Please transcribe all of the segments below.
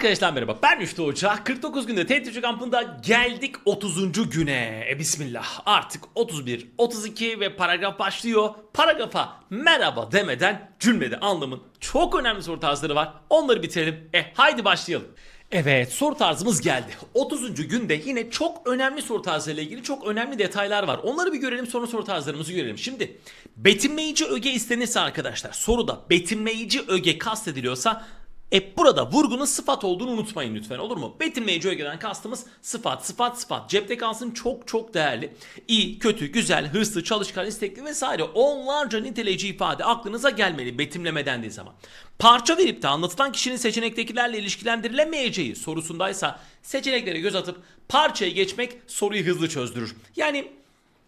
Arkadaşlar merhaba. Ben Üçlü Hoca. 49 günde TET kampında geldik 30. güne. E, Bismillah. Artık 31 32 ve paragraf başlıyor. Paragrafa merhaba demeden cümlede anlamın çok önemli soru tarzları var. Onları bitirelim. E haydi başlayalım. Evet soru tarzımız geldi. 30. günde yine çok önemli soru tarzlarıyla ilgili çok önemli detaylar var. Onları bir görelim sonra soru tarzlarımızı görelim. Şimdi betimleyici öge istenirse arkadaşlar soruda betimleyici öge kastediliyorsa e burada vurgunun sıfat olduğunu unutmayın lütfen olur mu? Betimleyici ögeden kastımız sıfat, sıfat, sıfat. Cepte kalsın çok çok değerli. İyi, kötü, güzel, hırslı, çalışkan, istekli vesaire onlarca niteleyici ifade aklınıza gelmeli betimleme dendiği zaman. Parça verip de anlatılan kişinin seçenektekilerle ilişkilendirilemeyeceği sorusundaysa seçeneklere göz atıp parçaya geçmek soruyu hızlı çözdürür. Yani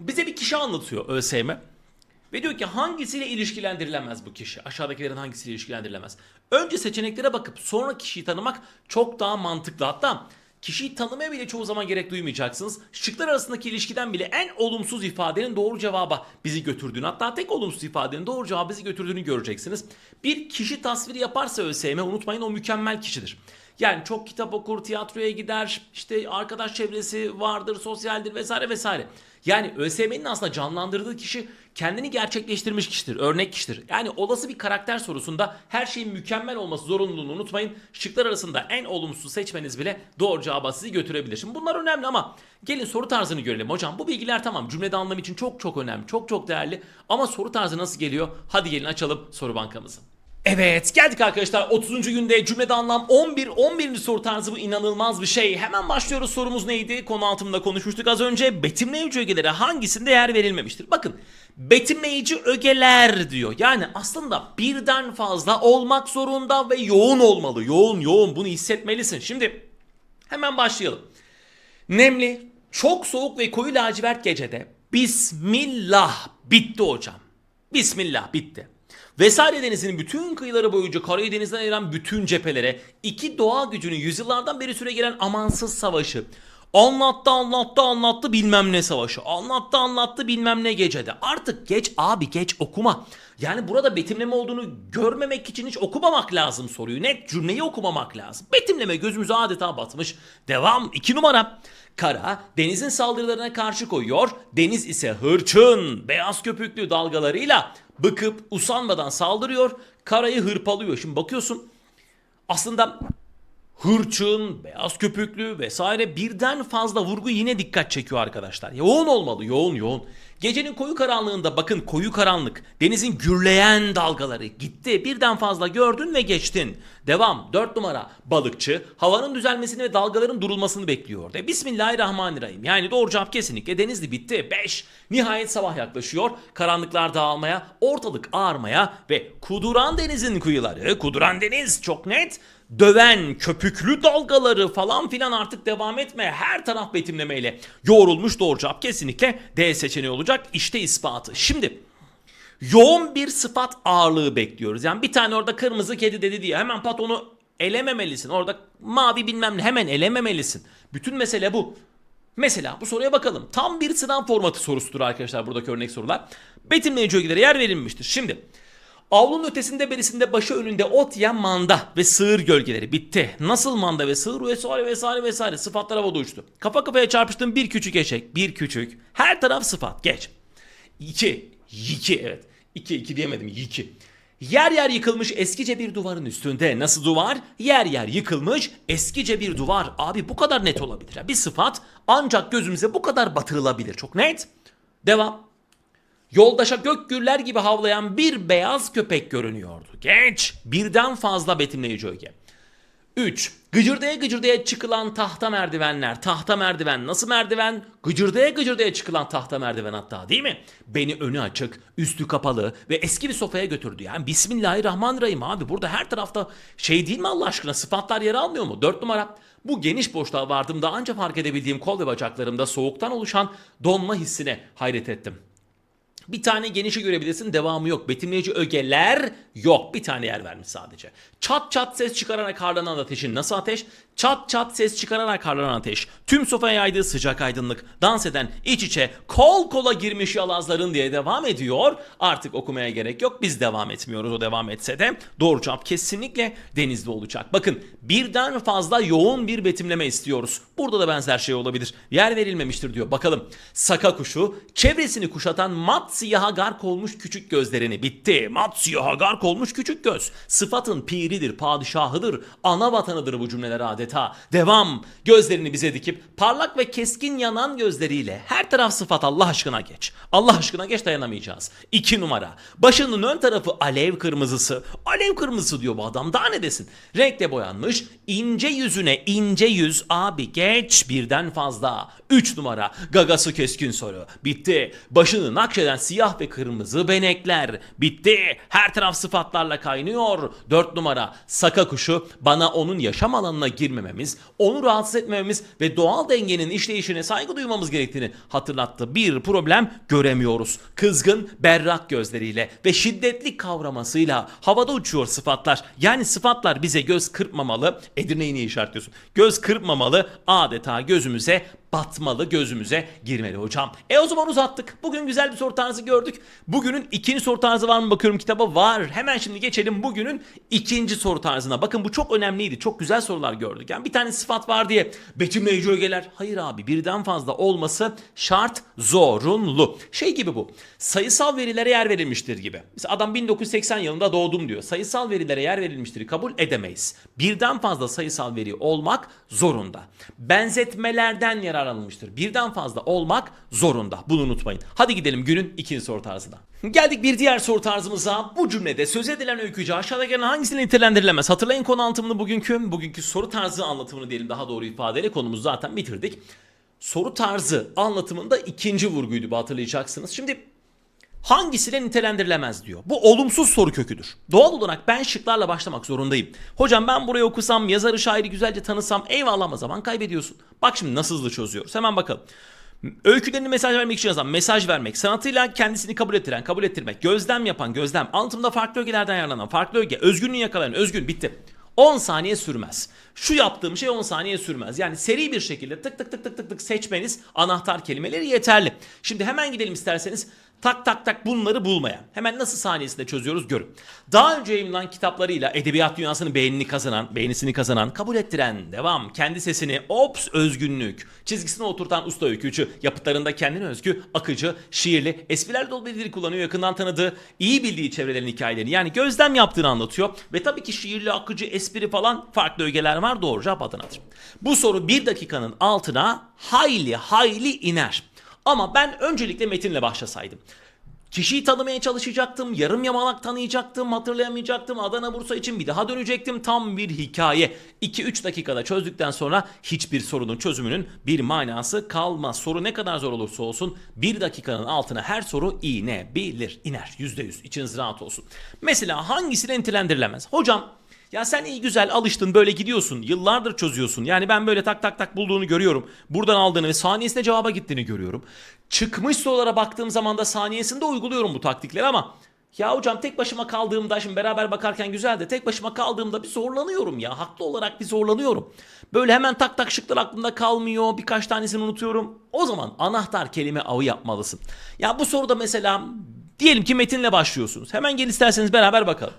bize bir kişi anlatıyor ÖSYM. Ve diyor ki hangisiyle ilişkilendirilemez bu kişi? Aşağıdakilerin hangisiyle ilişkilendirilemez? Önce seçeneklere bakıp sonra kişiyi tanımak çok daha mantıklı. Hatta kişiyi tanımaya bile çoğu zaman gerek duymayacaksınız. Şıklar arasındaki ilişkiden bile en olumsuz ifadenin doğru cevaba bizi götürdüğünü hatta tek olumsuz ifadenin doğru cevaba bizi götürdüğünü göreceksiniz. Bir kişi tasviri yaparsa ÖSYM unutmayın o mükemmel kişidir. Yani çok kitap okur, tiyatroya gider, işte arkadaş çevresi vardır, sosyaldir vesaire vesaire. Yani ÖSYM'nin aslında canlandırdığı kişi kendini gerçekleştirmiş kişidir, örnek kişidir. Yani olası bir karakter sorusunda her şeyin mükemmel olması zorunluluğunu unutmayın. Şıklar arasında en olumsuz seçmeniz bile doğru cevaba sizi götürebilir. Şimdi bunlar önemli ama gelin soru tarzını görelim. Hocam bu bilgiler tamam cümlede anlam için çok çok önemli, çok çok değerli. Ama soru tarzı nasıl geliyor? Hadi gelin açalım soru bankamızı. Evet geldik arkadaşlar 30. günde cümlede anlam 11 11. soru tarzı bu inanılmaz bir şey. Hemen başlıyoruz sorumuz neydi? Konu altında konuşmuştuk az önce. Betimleyici ögelere hangisinde yer verilmemiştir? Bakın betimleyici ögeler diyor. Yani aslında birden fazla olmak zorunda ve yoğun olmalı. Yoğun yoğun bunu hissetmelisin. Şimdi hemen başlayalım. Nemli, çok soğuk ve koyu lacivert gecede Bismillah bitti hocam. Bismillah bitti. Vesaire denizinin bütün kıyıları boyunca karayı denizden ayıran bütün cephelere iki doğa gücünün yüzyıllardan beri süre gelen amansız savaşı Anlattı anlattı anlattı bilmem ne savaşı. Anlattı anlattı bilmem ne gecede. Artık geç abi geç okuma. Yani burada betimleme olduğunu görmemek için hiç okumamak lazım soruyu. Net cümleyi okumamak lazım. Betimleme gözümüze adeta batmış. Devam 2 numara. Kara denizin saldırılarına karşı koyuyor. Deniz ise hırçın beyaz köpüklü dalgalarıyla bıkıp usanmadan saldırıyor. Karayı hırpalıyor. Şimdi bakıyorsun aslında hırçın, beyaz köpüklü vesaire birden fazla vurgu yine dikkat çekiyor arkadaşlar. Yoğun olmalı, yoğun yoğun. Gecenin koyu karanlığında bakın koyu karanlık, denizin gürleyen dalgaları gitti. Birden fazla gördün ve geçtin. Devam 4 numara balıkçı havanın düzelmesini ve dalgaların durulmasını bekliyor. De Bismillahirrahmanirrahim. Yani doğru cevap kesinlikle denizli bitti. 5. Nihayet sabah yaklaşıyor. Karanlıklar dağılmaya, ortalık ağarmaya ve kuduran denizin kıyıları, kuduran deniz çok net döven köpüklü dalgaları falan filan artık devam etmeye her taraf betimlemeyle yoğrulmuş doğru cevap kesinlikle D seçeneği olacak. İşte ispatı. Şimdi yoğun bir sıfat ağırlığı bekliyoruz. Yani bir tane orada kırmızı kedi dedi diye hemen pat onu elememelisin. Orada mavi bilmem ne hemen elememelisin. Bütün mesele bu. Mesela bu soruya bakalım. Tam bir sınav formatı sorusudur arkadaşlar buradaki örnek sorular. Betimleyici ögelere yer verilmiştir. Şimdi Avlunun ötesinde berisinde başı önünde ot yiyen manda ve sığır gölgeleri bitti. Nasıl manda ve sığır vesaire vesaire vesaire sıfatlar havada uçtu. Kafa kafaya çarpıştığım bir küçük eşek, bir küçük. Her taraf sıfat geç. İki, iki evet. İki, iki diyemedim iki. Yer yer yıkılmış eskice bir duvarın üstünde. Nasıl duvar? Yer yer yıkılmış eskice bir duvar. Abi bu kadar net olabilir. Bir sıfat ancak gözümüze bu kadar batırılabilir. Çok net. Devam. Yoldaşa gök gürler gibi havlayan bir beyaz köpek görünüyordu. Genç, birden fazla betimleyici öge. 3. Gıcırdaya gıcırdaya çıkılan tahta merdivenler. Tahta merdiven nasıl merdiven? Gıcırdaya gıcırdaya çıkılan tahta merdiven hatta değil mi? Beni önü açık, üstü kapalı ve eski bir sofaya götürdü. Yani Bismillahirrahmanirrahim abi. Burada her tarafta şey değil mi Allah aşkına? Sıfatlar yer almıyor mu? 4 numara. Bu geniş boşluğa vardığımda ancak fark edebildiğim kol ve bacaklarımda soğuktan oluşan donma hissine hayret ettim. Bir tane genişi görebilirsin devamı yok. Betimleyici ögeler yok. Bir tane yer vermiş sadece. Çat çat ses çıkararak harlanan ateşin nasıl ateş? Çat çat ses çıkararak harlanan ateş. Tüm sofaya yaydığı sıcak aydınlık. Dans eden iç içe kol kola girmiş yalazların diye devam ediyor. Artık okumaya gerek yok. Biz devam etmiyoruz o devam etse de. Doğru cevap kesinlikle denizde olacak. Bakın birden fazla yoğun bir betimleme istiyoruz. Burada da benzer şey olabilir. Yer verilmemiştir diyor. Bakalım. Saka kuşu çevresini kuşatan mat siyaha gark olmuş küçük gözlerini bitti. Mat siyaha gark olmuş küçük göz. Sıfatın piridir, padişahıdır, ana vatanıdır bu cümleler adeta. Devam. Gözlerini bize dikip parlak ve keskin yanan gözleriyle her taraf sıfat Allah aşkına geç. Allah aşkına geç dayanamayacağız. İki numara. Başının ön tarafı alev kırmızısı. Alev kırmızısı diyor bu adam daha ne desin. Renkle boyanmış. ince yüzüne ince yüz abi geç birden fazla. Üç numara. Gagası keskin soru. Bitti. Başını nakşeden siyah ve kırmızı benekler. Bitti. Her taraf sıfatlarla kaynıyor. Dört numara. Saka kuşu bana onun yaşam alanına girmememiz, onu rahatsız etmememiz ve doğal dengenin işleyişine saygı duymamız gerektiğini hatırlattı. Bir problem göremiyoruz. Kızgın, berrak gözleriyle ve şiddetli kavramasıyla havada uçuyor sıfatlar. Yani sıfatlar bize göz kırpmamalı. Edirne'yi niye işaretliyorsun? Göz kırpmamalı. Adeta gözümüze batmalı gözümüze girmeli hocam. E o zaman uzattık. Bugün güzel bir soru tarzı gördük. Bugünün ikinci soru tarzı var mı bakıyorum kitaba var. Hemen şimdi geçelim bugünün ikinci soru tarzına. Bakın bu çok önemliydi. Çok güzel sorular gördük. Yani bir tane sıfat var diye betimleyici ögeler. Hayır abi birden fazla olması şart zorunlu. Şey gibi bu. Sayısal verilere yer verilmiştir gibi. Mesela adam 1980 yılında doğdum diyor. Sayısal verilere yer verilmiştir kabul edemeyiz. Birden fazla sayısal veri olmak zorunda. Benzetmelerden yararlanılmıştır. Birden fazla olmak zorunda. Bunu unutmayın. Hadi gidelim günün ikinci soru tarzına. Geldik bir diğer soru tarzımıza. Bu cümlede söz edilen öykücü aşağıda gelen hangisiyle nitelendirilemez? Hatırlayın konu anlatımını bugünkü. Bugünkü soru tarzı anlatımını diyelim daha doğru ifadeyle konumuzu zaten bitirdik. Soru tarzı anlatımında ikinci vurguydu bu hatırlayacaksınız. Şimdi hangisiyle nitelendirilemez diyor. Bu olumsuz soru köküdür. Doğal olarak ben şıklarla başlamak zorundayım. Hocam ben burayı okusam, yazarı şairi güzelce tanısam eyvallah ama zaman kaybediyorsun. Bak şimdi nasıl hızlı çözüyoruz. Hemen bakalım. Öykülerini mesaj vermek için yazan, mesaj vermek, sanatıyla kendisini kabul ettiren, kabul ettirmek, gözlem yapan, gözlem, anlatımda farklı ögelerden yararlanan, farklı öge, özgünlüğü yakalayan, özgün, bitti. 10 saniye sürmez. Şu yaptığım şey 10 saniye sürmez. Yani seri bir şekilde tık tık tık tık tık tık seçmeniz anahtar kelimeleri yeterli. Şimdi hemen gidelim isterseniz tak tak tak bunları bulmaya. Hemen nasıl saniyesinde çözüyoruz görün. Daha önce yayınlanan kitaplarıyla edebiyat dünyasının beğenini kazanan, beğenisini kazanan, kabul ettiren, devam, kendi sesini, ops özgünlük, çizgisine oturtan usta öykücü, yapıtlarında kendine özgü, akıcı, şiirli, esprilerle dolu bir dil kullanıyor, yakından tanıdığı, iyi bildiği çevrelerin hikayelerini yani gözlem yaptığını anlatıyor. Ve tabii ki şiirli, akıcı, espri falan farklı ögeler var doğru cevap Adana'dır. Bu soru bir dakikanın altına hayli hayli iner. Ama ben öncelikle metinle başlasaydım. Kişiyi tanımaya çalışacaktım, yarım yamalak tanıyacaktım, hatırlayamayacaktım. Adana Bursa için bir daha dönecektim. Tam bir hikaye. 2-3 dakikada çözdükten sonra hiçbir sorunun çözümünün bir manası kalmaz. Soru ne kadar zor olursa olsun bir dakikanın altına her soru inebilir. İner %100 içiniz rahat olsun. Mesela hangisiyle nitelendirilemez? Hocam ya sen iyi güzel alıştın böyle gidiyorsun. Yıllardır çözüyorsun. Yani ben böyle tak tak tak bulduğunu görüyorum. Buradan aldığını ve saniyesinde cevaba gittiğini görüyorum. Çıkmış sorulara baktığım zaman da saniyesinde uyguluyorum bu taktikleri ama ya hocam tek başıma kaldığımda şimdi beraber bakarken güzel de tek başıma kaldığımda bir zorlanıyorum ya. Haklı olarak bir zorlanıyorum. Böyle hemen tak tak şıklar aklımda kalmıyor. Birkaç tanesini unutuyorum. O zaman anahtar kelime avı yapmalısın. Ya bu soruda mesela diyelim ki metinle başlıyorsunuz. Hemen gel isterseniz beraber bakalım.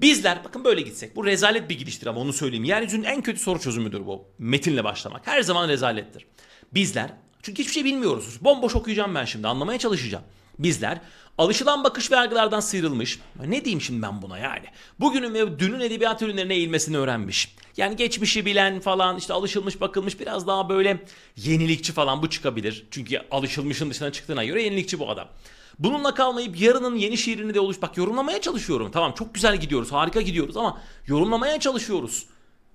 Bizler bakın böyle gitsek. Bu rezalet bir gidiştir ama onu söyleyeyim. Yeryüzünün en kötü soru çözümüdür bu. Metinle başlamak. Her zaman rezalettir. Bizler çünkü hiçbir şey bilmiyoruz. Bomboş okuyacağım ben şimdi. Anlamaya çalışacağım. Bizler alışılan bakış ve yargılardan sıyrılmış. Ne diyeyim şimdi ben buna yani? Bugünün ve dünün edebiyat ürünlerine eğilmesini öğrenmiş. Yani geçmişi bilen falan işte alışılmış bakılmış biraz daha böyle yenilikçi falan bu çıkabilir. Çünkü alışılmışın dışına çıktığına göre yenilikçi bu adam. Bununla kalmayıp yarının yeni şiirini de oluş. Bak yorumlamaya çalışıyorum. Tamam çok güzel gidiyoruz. Harika gidiyoruz ama yorumlamaya çalışıyoruz.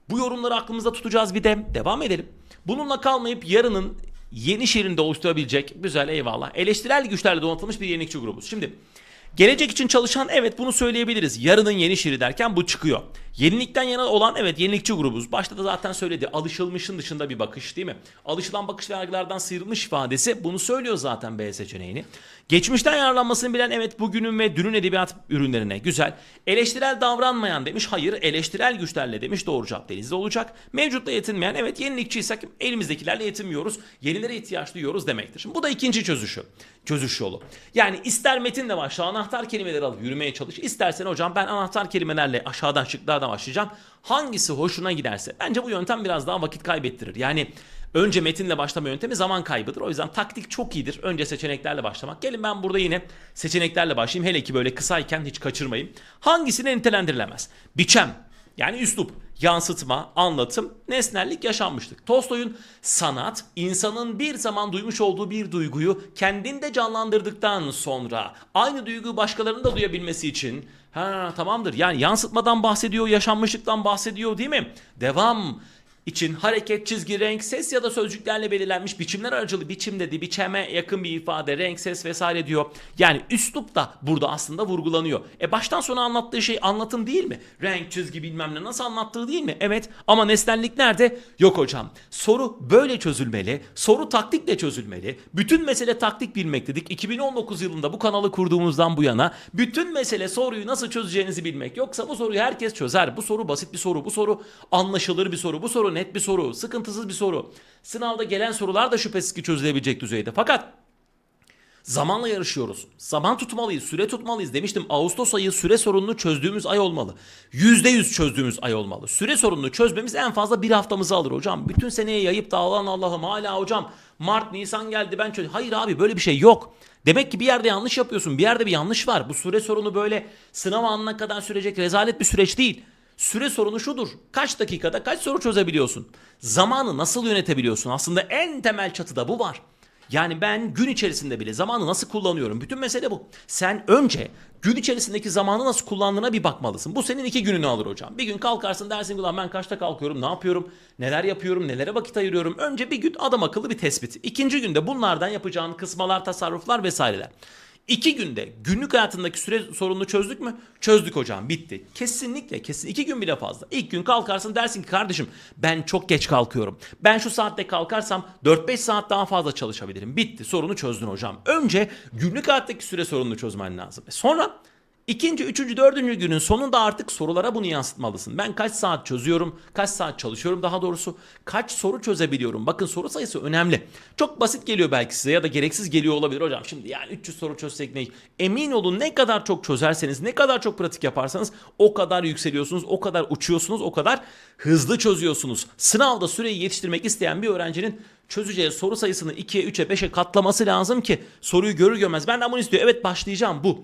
Bu yorumları aklımızda tutacağız bir de. Devam edelim. Bununla kalmayıp yarının yeni şiirini de oluşturabilecek güzel eyvallah. Eleştirel güçlerle donatılmış bir yenilikçi grubuz. Şimdi Gelecek için çalışan evet bunu söyleyebiliriz. Yarının yeni şiiri derken bu çıkıyor. Yenilikten yana olan evet yenilikçi grubuz. Başta da zaten söyledi. Alışılmışın dışında bir bakış değil mi? Alışılan bakış ve yargılardan sıyrılmış ifadesi bunu söylüyor zaten B seçeneğini. Geçmişten yararlanmasını bilen evet bugünün ve dünün edebiyat ürünlerine güzel. Eleştirel davranmayan demiş. Hayır eleştirel güçlerle demiş. Doğru cevap denizde olacak. Mevcutla yetinmeyen evet yenilikçiysek elimizdekilerle yetinmiyoruz. Yenilere ihtiyaç duyuyoruz demektir. Şimdi bu da ikinci çözüşü. Çözüş yolu. Yani ister metinle başla anahtar kelimeleri alıp yürümeye çalış. İstersen hocam ben anahtar kelimelerle aşağıdan şıklardan başlayacağım. Hangisi hoşuna giderse. Bence bu yöntem biraz daha vakit kaybettirir. Yani önce metinle başlama yöntemi zaman kaybıdır. O yüzden taktik çok iyidir. Önce seçeneklerle başlamak. Gelin ben burada yine seçeneklerle başlayayım. Hele ki böyle kısayken hiç kaçırmayayım. Hangisine nitelendirilemez? Biçem, yani üslup, yansıtma, anlatım, nesnellik, yaşanmışlık. Tolstoy'un sanat, insanın bir zaman duymuş olduğu bir duyguyu kendinde canlandırdıktan sonra aynı duyguyu başkalarının da duyabilmesi için ha tamamdır. Yani yansıtmadan bahsediyor, yaşanmışlıktan bahsediyor değil mi? Devam için hareket, çizgi, renk, ses ya da sözcüklerle belirlenmiş biçimler aracılı biçim dedi, biçeme yakın bir ifade, renk, ses vesaire diyor. Yani üslup da burada aslında vurgulanıyor. E baştan sona anlattığı şey anlatım değil mi? Renk, çizgi bilmem ne nasıl anlattığı değil mi? Evet ama nesnellik nerede? Yok hocam. Soru böyle çözülmeli. Soru taktikle çözülmeli. Bütün mesele taktik bilmek dedik. 2019 yılında bu kanalı kurduğumuzdan bu yana bütün mesele soruyu nasıl çözeceğinizi bilmek. Yoksa bu soruyu herkes çözer. Bu soru basit bir soru. Bu soru anlaşılır bir soru. Bu soru net bir soru. Sıkıntısız bir soru. Sınavda gelen sorular da şüphesiz ki çözülebilecek düzeyde. Fakat Zamanla yarışıyoruz. Zaman tutmalıyız, süre tutmalıyız. Demiştim Ağustos ayı süre sorununu çözdüğümüz ay olmalı. %100 çözdüğümüz ay olmalı. Süre sorununu çözmemiz en fazla bir haftamızı alır hocam. Bütün seneye yayıp dağılan Allah'ım hala hocam Mart, Nisan geldi ben çöz... Hayır abi böyle bir şey yok. Demek ki bir yerde yanlış yapıyorsun. Bir yerde bir yanlış var. Bu süre sorunu böyle sınav anına kadar sürecek rezalet bir süreç değil. Süre sorunu şudur. Kaç dakikada kaç soru çözebiliyorsun? Zamanı nasıl yönetebiliyorsun? Aslında en temel çatıda bu var. Yani ben gün içerisinde bile zamanı nasıl kullanıyorum? Bütün mesele bu. Sen önce gün içerisindeki zamanı nasıl kullandığına bir bakmalısın. Bu senin iki gününü alır hocam. Bir gün kalkarsın dersin "Ulan ben kaçta kalkıyorum, ne yapıyorum, neler yapıyorum, nelere vakit ayırıyorum. Önce bir gün adam akıllı bir tespit. İkinci günde bunlardan yapacağın kısmalar, tasarruflar vesaireler. İki günde günlük hayatındaki süre sorununu çözdük mü? Çözdük hocam bitti. Kesinlikle kesin iki gün bile fazla. İlk gün kalkarsın dersin ki kardeşim ben çok geç kalkıyorum. Ben şu saatte kalkarsam 4-5 saat daha fazla çalışabilirim. Bitti sorunu çözdün hocam. Önce günlük hayattaki süre sorununu çözmen lazım. E Sonra İkinci, üçüncü, dördüncü günün sonunda artık sorulara bunu yansıtmalısın. Ben kaç saat çözüyorum, kaç saat çalışıyorum daha doğrusu, kaç soru çözebiliyorum. Bakın soru sayısı önemli. Çok basit geliyor belki size ya da gereksiz geliyor olabilir hocam. Şimdi yani 300 soru çözsek ne? Emin olun ne kadar çok çözerseniz, ne kadar çok pratik yaparsanız o kadar yükseliyorsunuz, o kadar uçuyorsunuz, o kadar hızlı çözüyorsunuz. Sınavda süreyi yetiştirmek isteyen bir öğrencinin çözeceği soru sayısını 2'ye, 3'e, 5'e katlaması lazım ki soruyu görür görmez benden bunu istiyor. Evet başlayacağım bu.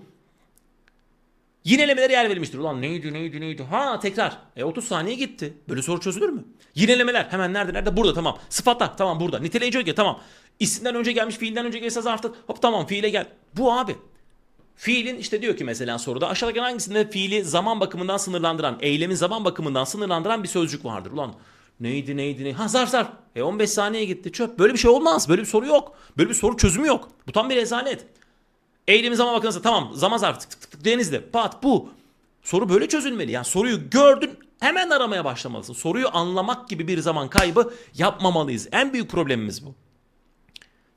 Yinelemelere yer verilmiştir. Ulan neydi neydi neydi? Ha tekrar. E 30 saniye gitti. Böyle soru çözülür mü? Yinelemeler hemen nerede nerede? Burada tamam. Sıfatlar tamam burada. Niteleyici öge tamam. İsimden önce gelmiş fiilden önce gelse zarftır. Hop tamam fiile gel. Bu abi. Fiilin işte diyor ki mesela soruda aşağıdaki hangisinde fiili zaman bakımından sınırlandıran, eylemin zaman bakımından sınırlandıran bir sözcük vardır. Ulan neydi neydi neydi? Ha zarf zarf. E 15 saniye gitti çöp. Böyle bir şey olmaz. Böyle bir soru yok. Böyle bir soru çözümü yok. Bu tam bir rezalet. Eylemi zaman bakınsa tamam zaman zarfı tık tık tık tık denizde pat bu. Soru böyle çözülmeli. Yani soruyu gördün hemen aramaya başlamalısın. Soruyu anlamak gibi bir zaman kaybı yapmamalıyız. En büyük problemimiz bu.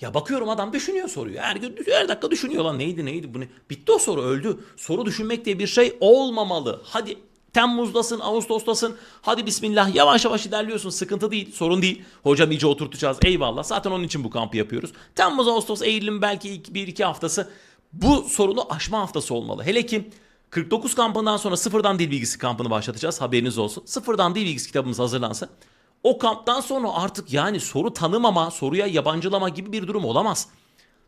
Ya bakıyorum adam düşünüyor soruyu. Her gün her dakika düşünüyor lan neydi neydi bu ne? Bitti o soru öldü. Soru düşünmek diye bir şey olmamalı. Hadi Temmuz'dasın, Ağustos'tasın. Hadi bismillah yavaş yavaş ilerliyorsun. Sıkıntı değil, sorun değil. Hocam iyice oturtacağız. Eyvallah. Zaten onun için bu kampı yapıyoruz. Temmuz, Ağustos, Eylül'ün belki ilk bir iki haftası bu sorunu aşma haftası olmalı. Hele ki 49 kampından sonra sıfırdan dil bilgisi kampını başlatacağız. Haberiniz olsun. Sıfırdan dil bilgisi kitabımız hazırlansa o kamptan sonra artık yani soru tanımama, soruya yabancılama gibi bir durum olamaz.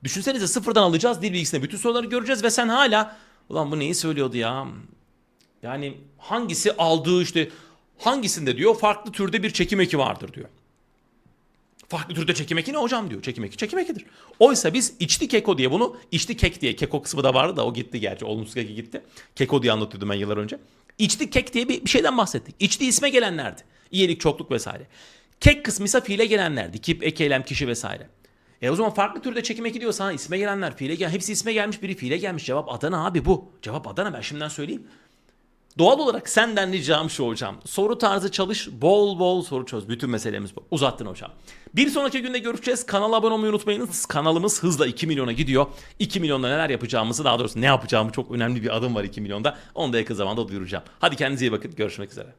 Düşünsenize sıfırdan alacağız dil bilgisine bütün soruları göreceğiz ve sen hala ulan bu neyi söylüyordu ya? Yani hangisi aldığı işte hangisinde diyor farklı türde bir çekim eki vardır diyor. Farklı türde çekim eki ne hocam diyor. Çekim eki çekim ekidir. Oysa biz içli keko diye bunu içli kek diye keko kısmı da vardı da o gitti gerçi. Olumsuz keki gitti. Keko diye anlatıyordum ben yıllar önce. İçli kek diye bir, bir şeyden bahsettik. İçli isme gelenlerdi. İyilik, çokluk vesaire. Kek kısmı ise fiile gelenlerdi. Kip, ek, eylem, kişi vesaire. E o zaman farklı türde çekime gidiyorsan isme gelenler fiile gel. Hepsi isme gelmiş biri fiile gelmiş. Cevap Adana abi bu. Cevap Adana ben şimdiden söyleyeyim. Doğal olarak senden ricam şu hocam. Soru tarzı çalış, bol bol soru çöz. Bütün meselemiz bu. Uzattın hocam. Bir sonraki günde görüşeceğiz. Kanala abone olmayı unutmayınız. Kanalımız hızla 2 milyona gidiyor. 2 milyonda neler yapacağımızı daha doğrusu ne yapacağımı çok önemli bir adım var 2 milyonda. Onu da yakın zamanda duyuracağım. Hadi kendinize iyi bakın. Görüşmek üzere.